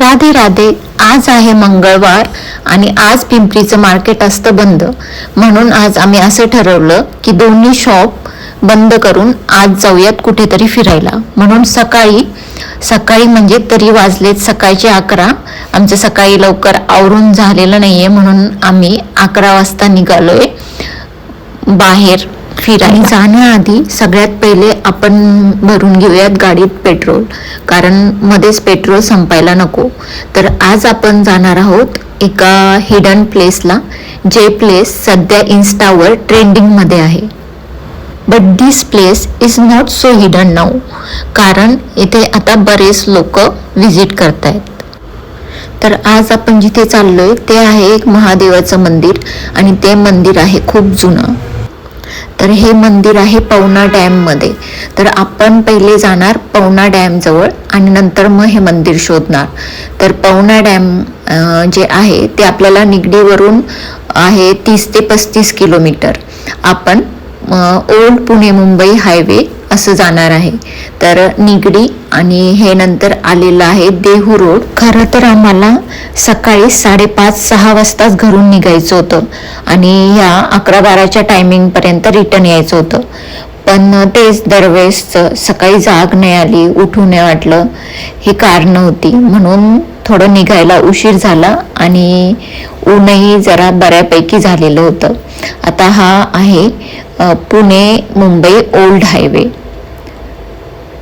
राधे राधे आज आहे मंगळवार आणि आज पिंपरीचं मार्केट असतं बंद. म्हणून आज आम्ही असं ठरवलं की दोन्ही शॉप बंद करून आज जाऊयात कुठेतरी फिरायला. म्हणून सकाळी सकाळी म्हणजे तरी वाजलेत सकाळचे अकरा. आमचं सकाळी लवकर आवरून झालेलं नाही आहे म्हणून आम्ही अकरा वाजता निघालोय बाहेर. फिरायला जाण्याआधी सगळ्यात पहिले आपण भरून घेऊयात गाडीत पेट्रोल कारण मध्येच पेट्रोल संपायला नको. तर आज आपण जाणार आहोत एका हिडन प्लेसला जे प्लेस सध्या इन्स्टावर ट्रेंडिंगमध्ये आहे. But this place is not so hidden now कारण इथे आता बरेच लोक व्हिजिट करत आहेत तर आज आपण जिथे चाललोय ते आहे एक महादेवाचं मंदिर आणि ते मंदिर आहे खूप जुनं. तर हे मंदिर आहे पवना डॅममध्ये तर आपण पहिले जाणार पवना डॅमजवळ आणि नंतर मग हे मंदिर शोधणार. तर पवना डॅम जे आहे ते आपल्याला निगडीवरून आहे तीस ते पस्तीस किलोमीटर. आपण ओल्ड पुणे मुंबई हायवे असं जाणार आहे. तर निगडी आणि हे नंतर आलेलं आहे देहू रोड. खरं तर आम्हाला सकाळी साडेपाच सहा वाजताच घरून निघायचं होतं. आणि ह्या अकरा बाराच्या टायमिंगपर्यंत रिटर्न यायचं होतं. पण तेच दरवेळेसचं सकाळी जाग नाही आली उठू नाही वाटलं ही कारणं होती. म्हणून थोडं निघायला उशीर झाला आणि ऊनही जरा बऱ्यापैकी झालेलं होतं. आता हा आहे पुणे मुंबई ओल्ड हायवे.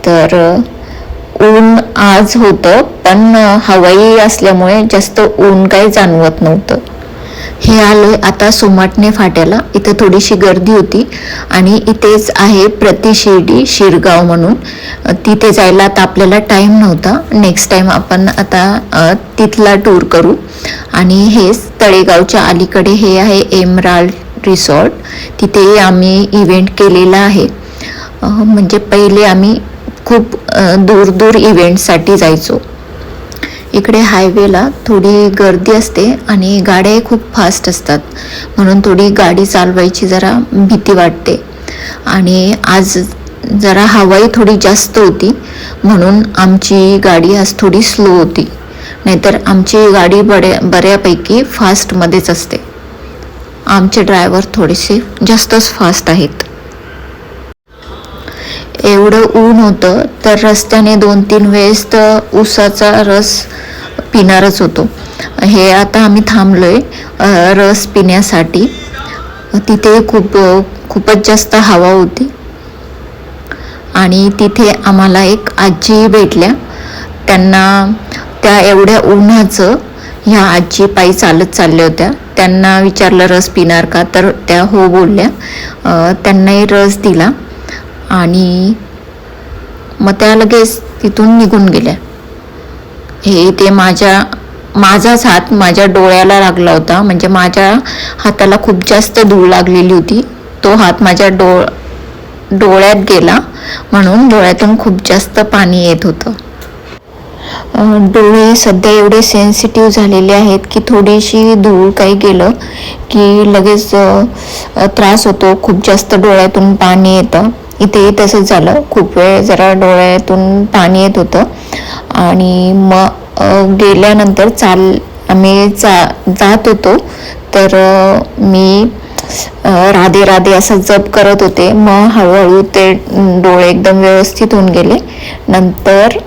तर ऊन आज होतं पण हवाई असल्यामुळे जास्त ऊन काही जाणवत नव्हतं. हे आलोय. आता सोमाटणे फाट्याला. इथं थोडीशी गर्दी होती. आणि इथेच आहे प्रतिशिर्डी शिरगाव म्हणून. तिथे जायला आता आपल्याला टाईम नव्हता. नेक्स्ट टाईम आपण आता तिथला टूर करू. आणि हेच तळेगावच्या अलीकडे हे आहे एमराल्ड रिसॉर्ट. तिथे आम्ही इव्हेंट केलेला आहे. म्हणजे पहिले आम्ही खूप दूर दूर इव्हेंटसाठी जायचो. इकडे हायवेला थोडी गर्दी असते आणि गाड्याही खूप फास्ट असतात. म्हणून थोडी गाडी चालवायची जरा भीती वाटते. आणि आज जरा हवाई थोडी जास्त होती. म्हणून आमची गाडी आज थोडी स्लो होती. नाहीतर आमची गाडी बऱ्या बऱ्यापैकी फास्टमध्येच असते. आमचे ड्रायव्हर थोडेसे जास्तच फास्ट आहेत. एवढं ऊन होतं तर रस्त्याने दोन तीन वेळेस तर ऊसाचा रस पिणारच होतो. हे आता आम्ही थांबलो आहे रस पिण्यासाठी. तिथे खूप खूपच जास्त हवा होती. आणि तिथे आम्हाला एक आजी भेटल्या. त्यांना त्या एवढ्या उन्हाचं ह्या आजी पायी चालत चालल्या होत्या. त्यांना विचारलं रस पिणार का? तर त्या हो बोलल्या. त्यांनाही रस दिला. आणि मग त्या लगेच तिथून निघून गेल्या. हे ते माझ्या माझाच हात माझ्या डोळ्याला लागला होता. म्हणजे माझ्या हाताला खूप जास्त धूळ लागलेली होती. तो हात माझ्या डो डोळ्यात गेला. म्हणून डोळ्यातून खूप जास्त पाणी येत होतं. डोळे सध्या एवढे सेन्सिटिव्ह झालेले आहेत की थोडीशी धूळ काही गेलं की लगेच त्रास होतो. खूप जास्त डोळ्यातून पाणी येतं. इथेही तसंच झालं. खूप वेळ जरा डोळ्यातून पाणी येत होतं. आणि मग गेल्यानंतर चाल आम्ही जा जात होतो. तर मी राधे राधे असं जप करत होते. मग हळूहळू ते डोळे एकदम व्यवस्थित होऊन गेले. नंतर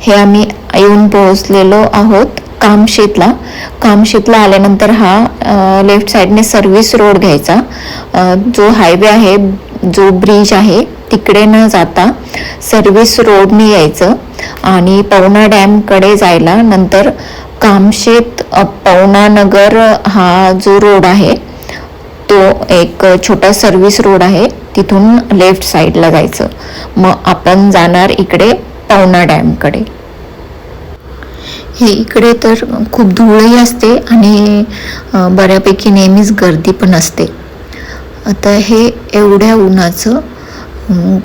हे आम्ही येऊन पोहोचलेलो आहोत कामशेतला. कामशेतला आल्यानंतर हा लेफ्ट साईडने सर्व्हिस रोड घ्यायचा. जो हायवे आहे जो ब्रिज आहे तिकडे न जाता सर्व्हिस रोडने यायचं आणि पवना डॅमकडे जायला नंतर कामशेत पवनानगर हा जो रोड आहे तो एक छोटा सर्व्हिस रोड आहे तिथून लेफ्ट साईडला जायचं. मग आपण जाणार इकडे पवना डॅमकडे हे इकडे तर खूप धूळही असते आणि बऱ्यापैकी नेहमीच गर्दी पण असते. आता हे एवढ्या उन्हाचं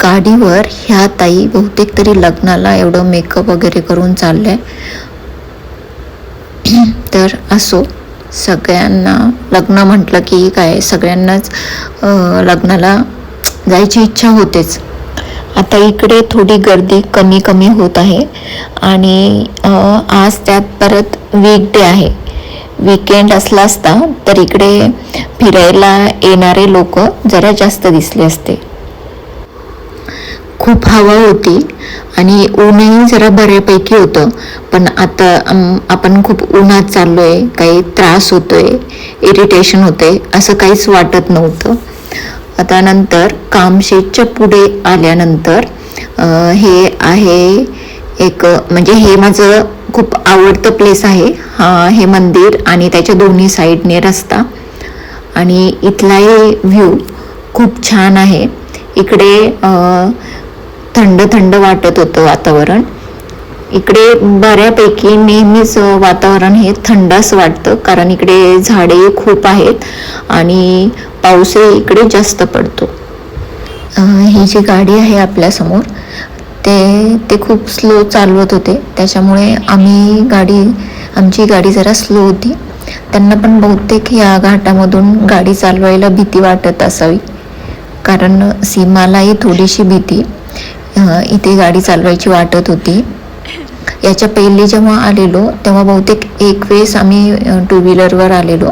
गाडीवर ह्या ताई बहुतेक तरी लग्नाला एवढं मेकअप वगैरे करून चाललंय. तर असो सगळ्यांना लग्न म्हटलं की काय सगळ्यांनाच लग्नाला जायची इच्छा होतेच. आता इकडे थोडी गर्दी कमी कमी होत आहे आणि आज त्यात परत वीकडे आहे. वीकेंड असला असता तर इकडे फिरायला येणारे लोक जरा जास्त दिसले असते. खूप हवा होती आणि ऊनही जरा बऱ्यापैकी होतं पण आता आपण खूप उन्हात चाललोय काही त्रास होतोय इरिटेशन होतंय असं काहीच वाटत नव्हतं. आता नंतर कामशेतच्या पुढे आल्यानंतर हे आहे एक म्हणजे हे माझं खूप आवडतं प्लेस आहे. हा हे मंदिर आणि त्याच्या दोन्ही साईडने रस्ता. आणि इथलाही व्ह्यू खूप छान आहे. इकडे थंड थंड वाटत होतं वातावरण. इकडे बऱ्यापैकी नेहमीच वातावरण हे थंडच वाटतं कारण इकडे झाडे खूप आहेत आणि पाऊसही इकडे जास्त पडतो. ही जी गाडी आहे आपल्यासमोर ते ते खूप स्लो चालवत होते. त्याच्यामुळे आम्ही गाडी आमची गाडी जरा स्लो होती. त्यांना पण बहुतेक या घाटामधून गाडी चालवायला भीती वाटत असावी. कारण सीमालाही थोडीशी भीती इथे गाडी चालवायची वाटत होती. याच्या पहिले जेव्हा आलेलो तेव्हा बहुतेक एक वेळेस आम्ही टू व्हीलरवर आलेलो.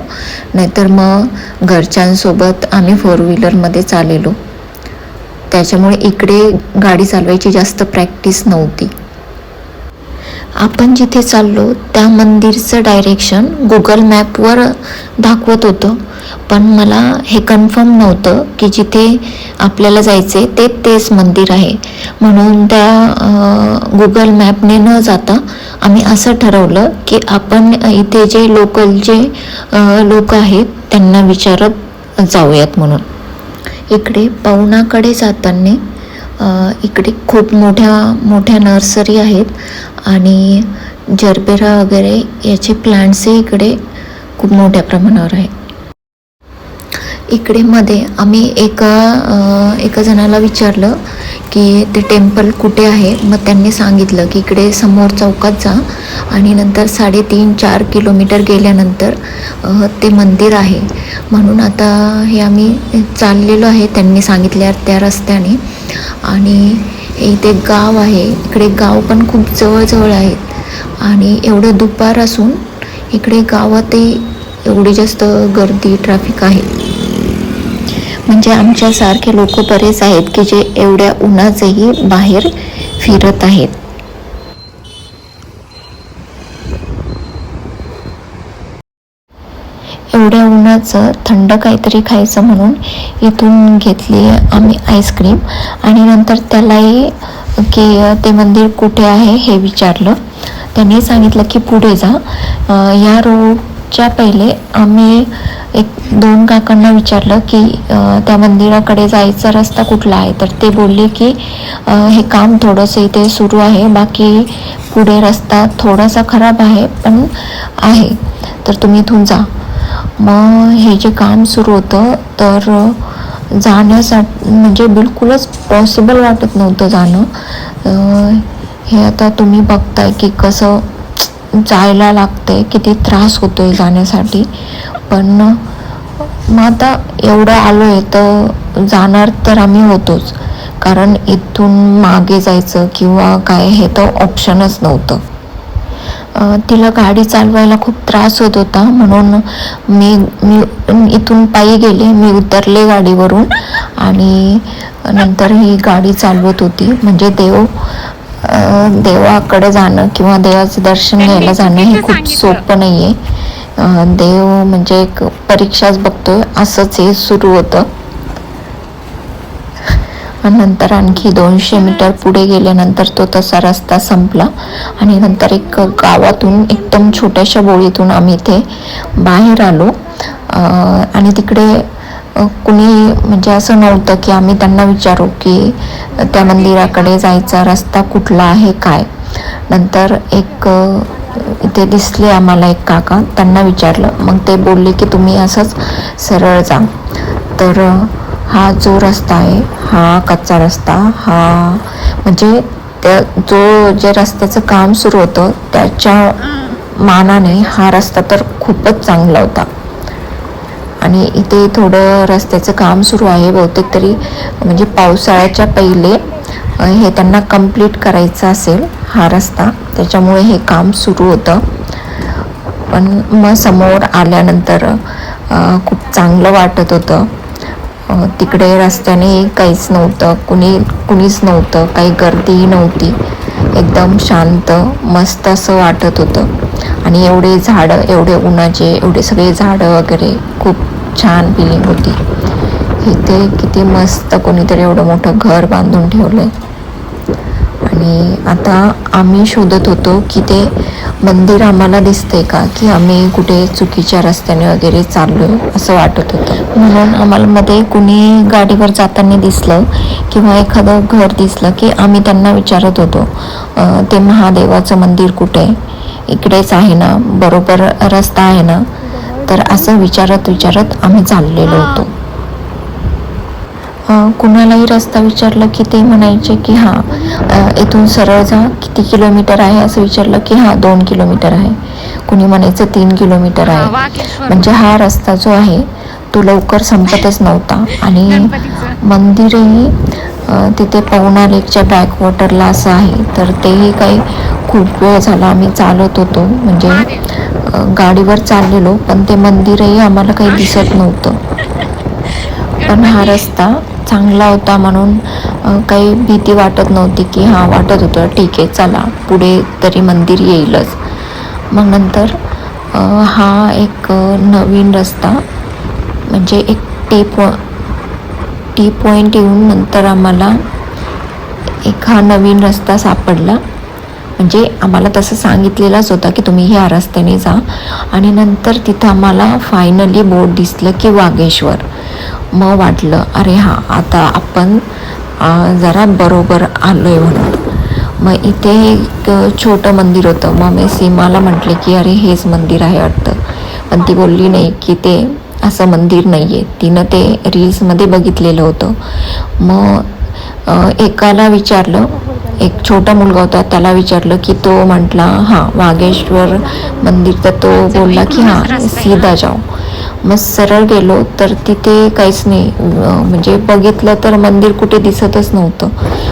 नाहीतर मग घरच्यांसोबत आम्ही फोर व्हीलरमध्ये चालेलो त्याच्यामुळे इकडे गाडी चालवायची जास्त प्रॅक्टिस नव्हती. आपण जिथे चाललो त्या मंदिरचं डायरेक्शन गुगल मॅपवर दाखवत होतं. पण मला हे कन्फर्म नव्हतं की जिथे आपल्याला जायचे ते तेच मंदिर आहे. म्हणून त्या गुगल मॅपने न जाता आम्ही असं ठरवलं की आपण इथे जे लोकल जे लोक आहेत त्यांना विचारत जाऊयात म्हणून. इकडे पवनाकडे जाताना इकडे खूप मोठ्या मोठ्या नर्सरी आहेत आणि जरबेरा वगैरे याचे प्लांट्सही इकडे खूप मोठ्या प्रमाणावर आहेत. इकडे मध्ये आम्ही एका एका जणाला विचारलं की ते टेम्पल कुठे आहे? मग त्यांनी सांगितलं की इकडे समोर चौकात जा आणि नंतर साडेतीन चार किलोमीटर गेल्यानंतर ते मंदिर आहे. म्हणून आता हे आम्ही चाललेलो आहे त्यांनी सांगितल्या त्या रस्त्याने. आणि इथे गाव आहे इकडे गाव पण खूप जवळजवळ आहेत आणि एवढं दुपार असून इकडे गावातही एवढी जास्त गर्दी ट्रॅफिक आहे. म्हणजे आमच्यासारखे लोक बरेच आहेत की जे एवढ्या उन्हाचेही बाहेर फिरत आहेत. एवढ्या उन्हाचं थंड काहीतरी खायचं म्हणून इथून घेतली आम्ही आईस्क्रीम आणि नंतर त्यालाही की ते मंदिर कुठे आहे हे विचारलं. त्यांनी सांगितलं की पुढे जा. या रोड च्या पहिले आम्ही एक दोन काकांना विचारलं की त्या मंदिराकडे जायचा रस्ता कुठला आहे? तर ते बोलले की हे काम थोडंसं इथे सुरू आहे. बाकी पुढे रस्ता थोडासा खराब आहे पण आहे. तर तुम्ही इथून जा. मग हे जे काम सुरू होतं तर जाण्यासाठी म्हणजे बिलकुलच पॉसिबल वाटत नव्हतं जाणं. हे आता तुम्ही बघताय की कसं जायला लागते किती त्रास होतो आहे जाण्यासाठी. पण मग आता एवढं आलो आहे तर जाणार तर आम्ही होतोच. कारण इथून मागे जायचं किंवा काय हे तर ऑप्शनच नव्हतं. तिला गाडी चालवायला खूप त्रास होत होता. म्हणून मी मी इथून पायी गेले. मी उतरले गाडीवरून आणि नंतर ही गाडी चालवत होती. म्हणजे देव देवाकडे जाणं किंवा देवाचं दर्शन घ्यायला जाणं हे खूप सोपं नाही आहे देव म्हणजे एक परीक्षाच बघतोय असंच हे सुरू होतं. नंतर आणखी दोनशे मीटर पुढे गेल्यानंतर तो तसा रस्ता संपला. आणि नंतर एक गावातून एकदम छोट्याशा बोळीतून आम्ही इथे बाहेर आलो. आणि तिकडे कुणी म्हणजे असं नव्हतं की आम्ही त्यांना विचारू की त्या मंदिराकडे जायचा रस्ता कुठला आहे काय? नंतर एक इथे दिसले आम्हाला एक काका त्यांना विचारलं. मग ते बोलले की तुम्ही असंच सरळ जा. तर हा जो रस्ता आहे हा कच्चा रस्ता हा म्हणजे त्या जो जे रस्त्याचं काम सुरू होतं त्याच्या मानाने हा रस्ता तर खूपच चांगला होता. आणि इथे थोडं रस्त्याचं काम सुरू आहे बहुतेक तरी म्हणजे पावसाळ्याच्या पहिले हे त्यांना कंप्लीट करायचं असेल हा रस्ता. त्याच्यामुळे हे काम सुरू होतं. पण मग समोर आल्यानंतर खूप चांगलं वाटत होतं. तिकडे रस्त्याने काहीच नव्हतं कुणी कुणीच नव्हतं काही गर्दीही नव्हती. एकदम शांत मस्त असं वाटत होतं. आणि एवढे झाडं एवढे उन्हाचे एवढे सगळे झाडं वगैरे खूप छान फिलिंग होती. इथे किती मस्त कोणीतरी एवढं मोठं घर बांधून ठेवलं आहे आणि आता आम्ही शोधत होतो की ते मंदिर आम्हाला दिसते का? की आम्ही कुठे चुकीच्या रस्त्याने वगैरे चाललो आहे असं वाटत होतं. म्हणून आम्हाला मध्ये कुणी गाडीवर जाताना दिसलं किंवा एखादं घर दिसलं की आम्ही त्यांना विचारत होतो ते महादेवाचं मंदिर कुठे? आहे इकडेच आहे ना? बरोबर रस्ता आहे ना? तर असं विचारत विचारत आम्ही चाललेलो होतो. कुणालाही रस्ता विचारलं की ते म्हणायचे की हां इथून सरळ जा किती किलोमीटर आहे असं विचारलं की हां दोन किलोमीटर आहे. कुणी म्हणायचं तीन किलोमीटर आहे. म्हणजे हा रस्ता जो आहे तो लवकर संपतच नव्हता. आणि मंदिरही तिथे पवना लेकच्या बॅकवॉटरला असं आहे. तर तेही काही खूप वेळ झाला आम्ही चालत होतो. म्हणजे गाडीवर चाललेलो पण ते मंदिरही आम्हाला काही दिसत नव्हतं. पण हा रस्ता चांगला होता म्हणून काही भीती वाटत नव्हती की हां वाटत होतं ठीक आहे चला पुढे तरी मंदिर येईलच. मग नंतर हा एक नवीन रस्ता म्हणजे एक टी पॉ टी पॉईंट येऊन नंतर आम्हाला एक हा नवीन रस्ता सापडला. म्हणजे आम्हाला तसं सांगितलेलंच होतं की तुम्ही ह्या रस्त्याने जा. आणि नंतर तिथं आम्हाला फायनली बोर्ड दिसलं की वागेश्वर. मग वाटलं अरे हां आता आपण जरा बरोबर आलो आहे म्हणून. मग इथे एक छोटं मंदिर होतं. मग मी सीमाला म्हटले की अरे हेच मंदिर आहे वाटतं. पण ती बोलली नाही की ते असं मंदिर नाही आहे तिनं ते रील्समध्ये बघितलेलं होतं. मग एकाला विचारलं एक छोटा मुलगा होता त्याला विचारलं की तो म्हटला हां वागेश्वर मंदिर. तर तो बोलला की हां सीधा जाओ मग सरळ गेलो तर तिथे काहीच नाही. म्हणजे बघितलं तर मंदिर कुठे दिसतच नव्हतं.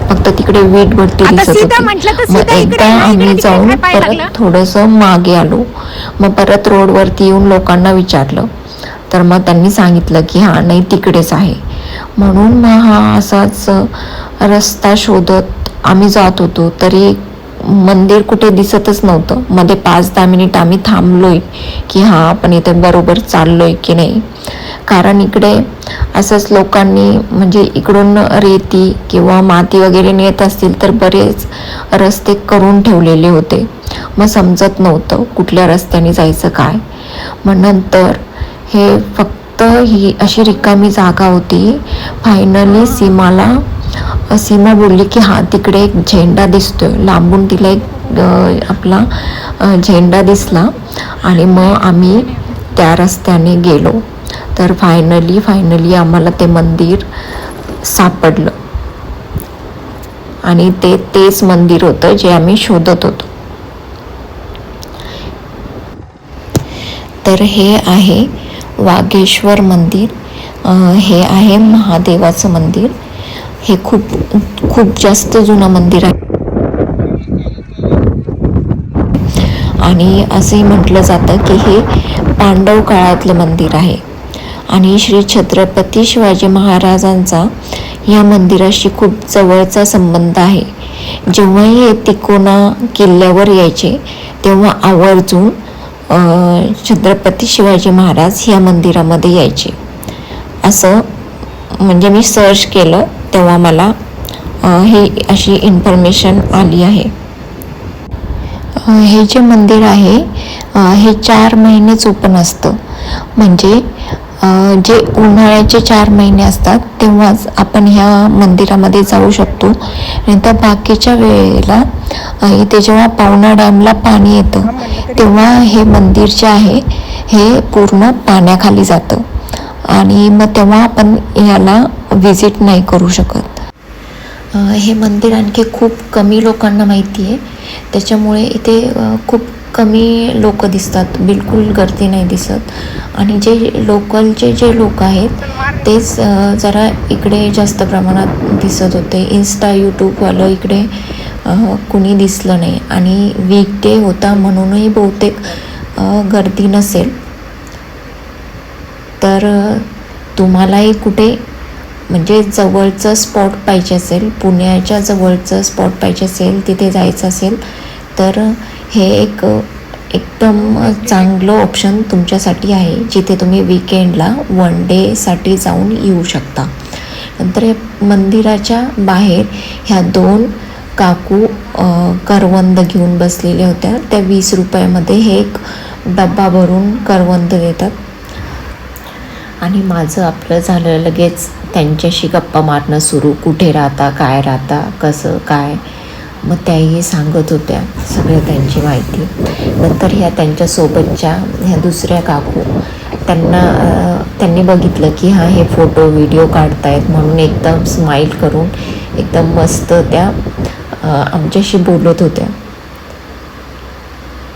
फक्त तिकडे वीट भरती दिसत होती. मग एकदा आम्ही जाऊन परत? थोडंसं मागे आलो. मग परत रोडवरती येऊन लोकांना विचारलं. तर मग त्यांनी सांगितलं की हां नाही तिकडेच आहे. म्हणून मग हा असाच रस्ता शोधत आम्ही जात होतो. तरी मंदिर कुठे दिसतच नव्हतं. मध्ये पाच दहा मिनिट आम्ही थांबलोय की हां आपण इथे बरोबर चाललोय की नाही. कारण इकडे असंच लोकांनी म्हणजे इकडून रेती किंवा माती वगैरे नेत असतील तर बरेच रस्ते करून ठेवलेले होते. मग समजत नव्हतं कुठल्या रस्त्याने जायचं काय. मग नंतर हे फक्त ही अशी रिकामी जागा होती. फायनली सीमाला सीमा बोलली की हां तिकडे एक झेंडा दिसतोय. लांबून तिला एक आपला झेंडा दिसला आणि मग आम्ही त्या रस्त्याने गेलो. तर फायनली फायनली आम्हाला ते मंदिर सापडलं. आणि ते तेच मंदिर होतं जे आम्ही शोधत होतो. तर हे आहे वागेश्वर मंदिर. हे आहे महादेवाचं मंदिर. हे खूप खूप जास्त जुनं मंदिर आहे. आणि असंही म्हटलं जातं की हे पांडव काळातलं मंदिर आहे. आणि श्री छत्रपती शिवाजी महाराजांचा या मंदिराशी खूप जवळचा संबंध आहे. जेव्हाही हे तिकोना किल्ल्यावर यायचे तेव्हा आवर्जून छत्रपती शिवाजी महाराज ह्या मंदिरामध्ये यायचे. असं म्हणजे मी सर्च केलं. तेव्हा मला ही अशी इन्फॉर्मेशन आली आहे. हे जे मंदिर आहे हे चार महिनेच ओपन असतं. म्हणजे जे उन्हाळ्याचे चार महिने असतात तेव्हाच आपण ह्या मंदिरामध्ये जाऊ शकतो. नंतर बाकीच्या वेळेला इथे जेव्हा पावना डॅमला पाणी येतं तेव्हा हे मंदिर जे आहे हे पूर्ण पाण्याखाली जातं. आणि मग तेव्हा आपण याला व्हिजिट नाही करू शकत. हे मंदिर आणखी खूप कमी लोकांना माहिती आहे. त्याच्यामुळे इथे खूप कमी लोक दिसतात. बिलकुल गर्दी नाही दिसत. आणि जे लोकलचे जे लोक आहेत तेच जरा इकडे जास्त प्रमाणात दिसत होते. इन्स्टा यूट्यूबवालं इकडे कुणी दिसलं नाही. आणि वीकडे होता म्हणूनही बहुतेक गर्दी नसेल. तर तुम्हालाही कुठे म्हणजे जवळचं स्पॉट पाहिजे असेल पुण्याच्या जवळचं स्पॉट पाहिजे असेल तिथे जायचं असेल तर हे एक एकदम चांगलं ऑप्शन तुमच्यासाठी आहे जिथे तुम्ही विकेंडला वन डेसाठी जाऊन येऊ शकता. नंतर मंदिराच्या बाहेर ह्या दोन काकू करवंद घेऊन बसलेल्या होत्या. त्या वीस रुपयामध्ये हे एक डब्बा भरून करवंद देतात. आणि माझं आपलं झालं लगेच. त्यांच्याशी गप्पा मारणं सुरू. कुठे राहता काय राहता कसं काय? मग त्याही सांगत होत्या. सगळं त्यांची माहिती. नंतर ह्या त्यांच्यासोबतच्या ह्या दुसऱ्या काकू त्यांना त्यांनी बघितलं की हा हे फोटो व्हिडिओ काढतायत म्हणून एकदम स्माईल करून एकदम मस्त त्या आमच्याशी बोलत होत्या.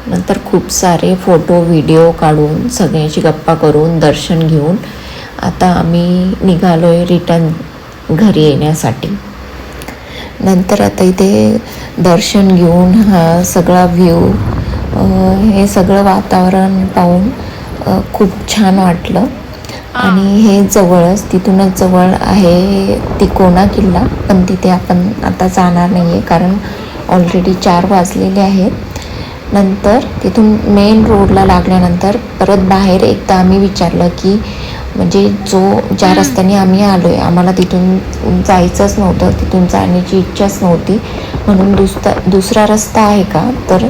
नंतर खूप सारे फोटो व्हिडिओ काढून सगळ्यांशी गप्पा करून दर्शन घेऊन आता आम्ही निघालो आहे रिटर्न घरी येण्यासाठी. नंतर आता इथे दर्शन घेऊन हा सगळा व्ह्यू हे सगळं वातावरण पाहून खूप छान वाटलं. आणि हे जवळच तिथूनच जवळ आहे तिकोना किल्ला पण तिथे आपण आता जाणार नाही आहे कारण ऑलरेडी चार वाजलेले आहेत. नंतर तिथून मेन रोडला लागल्यानंतर परत बाहेर एकदा आम्ही विचारलं की म्हणजे जो ज्या रस्त्याने आम्ही आलो आहे आम्हाला तिथून जायचंच नव्हतं तिथून जाण्याची इच्छाच नव्हती. म्हणून दुसरा दुसरा रस्ता आहे का? तर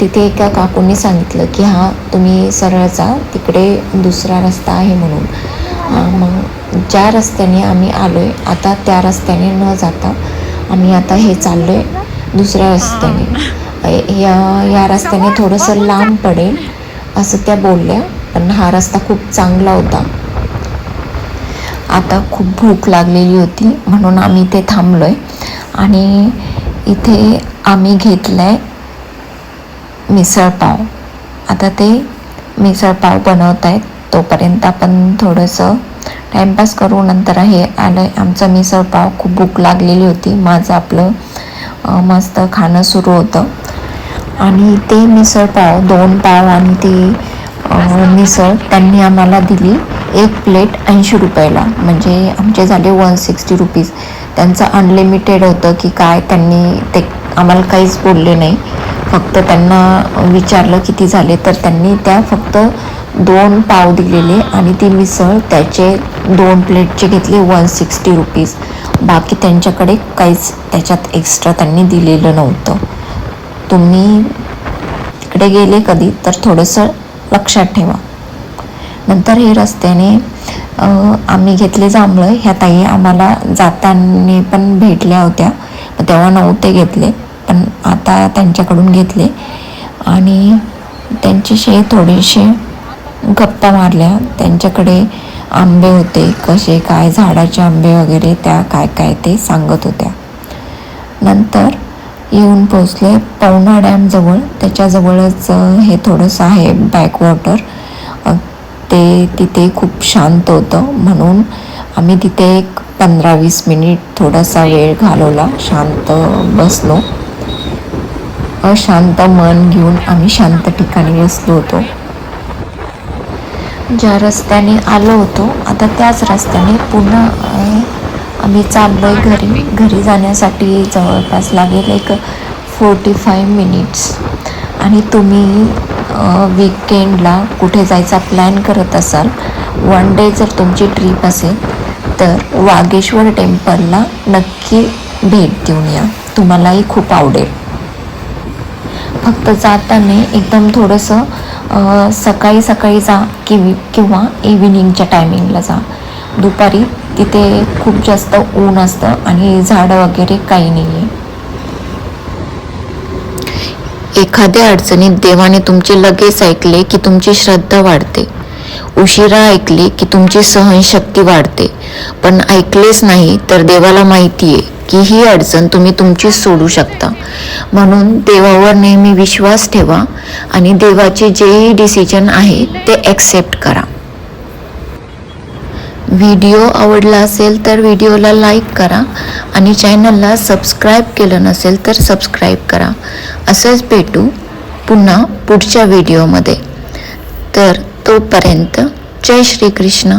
तिथे एका काकूंनी सांगितलं की हां तुम्ही सरळ जा तिकडे दुसरा रस्ता आहे म्हणून. मग ज्या रस्त्याने आम्ही आलो आहे आता त्या रस्त्याने न जाता आम्ही आता हे चाललो आहे दुसऱ्या रस्त्याने. या या रस्त्याने थोडंसं लांब पडेल असं त्या बोलल्या पण हा रस्ता खूप चांगला होता. आता खूप भूक लागलेली होती म्हणून आम्ही इथे थांबलो आहे आणि इथे आम्ही घेतलं आहे मिसळपाव आता ते मिसळपाव बनवत आहेत तोपर्यंत आपण थोडंसं टाईमपास करू. नंतर हे आलं आहे आमचं मिसळपाव खूप भूक लागलेली होती. माझं आपलं मस्त खाणं सुरू होतं. आणि ते मिसळपाव दोन पाव आणि ते मिसळ त्यांनी आम्हाला दिली. एक प्लेट ऐंशी रुपयाला. म्हणजे आमचे झाले वन सिक्स्टी रुपीज त्यांचं अनलिमिटेड होतं की काय त्यांनी ते आम्हाला काहीच बोलले नाही. फक्त त्यांना विचारलं किती झाले तर त्यांनी त्या फक्त दोन पाव दिलेले आणि ती मिसळ त्याचे दोन प्लेटचे घेतले वन सिक्स्टी रुपीज बाकी त्यांच्याकडे काहीच त्याच्यात एक्स्ट्रा त्यांनी दिलेलं नव्हतं. तुम्ही तिकडे गेले कधी तर थोडंसं लक्षात ठेवा. नंतर हे रस्त्याने आम्ही घेतले जांभळं. ह्या ताई आम्हाला जाताना पण भेटल्या होत्या. तेव्हा नव्हते घेतले पण आता त्यांच्याकडून घेतले. आणि त्यांच्याशी थोडेसे गप्पा मारल्या. त्यांच्याकडे आंबे होते कसे काय झाडाचे आंबे वगैरे त्या काय काय ते सांगत होत्या. नंतर येऊन पोचले पवना डॅमजवळ त्याच्याजवळच हे थोडंसं आहे बॅकवॉटर. ते तिथे खूप शांत होतं. म्हणून आम्ही तिथे एक पंधरा वीस मिनिट थोडासा वेळ घालवला. शांत बसलो. अशांत मन घेऊन आम्ही शांत ठिकाणी बसलो होतो. ज्या रस्त्याने आलो होतो आता त्याच रस्त्याने पुन्हा आम्ही चाललो आहे घरी. घरी जाण्यासाठी जवळपास लागेल एक फोर्टी फाईव्ह मिनिट्स आणि तुम्ही विकेंडला कुठे जायचा प्लॅन करत असाल वन डे जर तुमची ट्रीप असेल तर वागेश्वर टेम्पलला नक्की भेट देऊन या. तुम्हालाही खूप आवडेल. फक्त जाताना एकदम थोडंसं सकाळी सकाळी जा कि किंवा इव्हिनिंगच्या टायमिंगला जा. दुपारी तिथे खूप जास्त ऊन असतं आणि झाडं वगैरे काही नाही आहे एखाद्या अडचणीत देवाने तुमचे लगेच ऐकले की तुमची श्रद्धा वाढते. उशिरा ऐकली की तुमची सहनशक्ती वाढते. पण ऐकलेच नाही तर देवाला माहिती आहे की ही अडचण तुम्ही तुमचीच सोडू शकता. म्हणून देवावर नेहमी विश्वास ठेवा आणि देवाचे जेही डिसिजन आहे ते ॲक्सेप्ट करा. व्हिडिओ आवडला असेल तर व्हिडिओला लाईक करा आणि चॅनलला सबस्क्राईब केलं नसेल तर सबस्क्राईब करा. असंच भेटू पुन्हा पुढच्या व्हिडिओमध्ये. तर तोपर्यंत जय श्रीकृष्ण.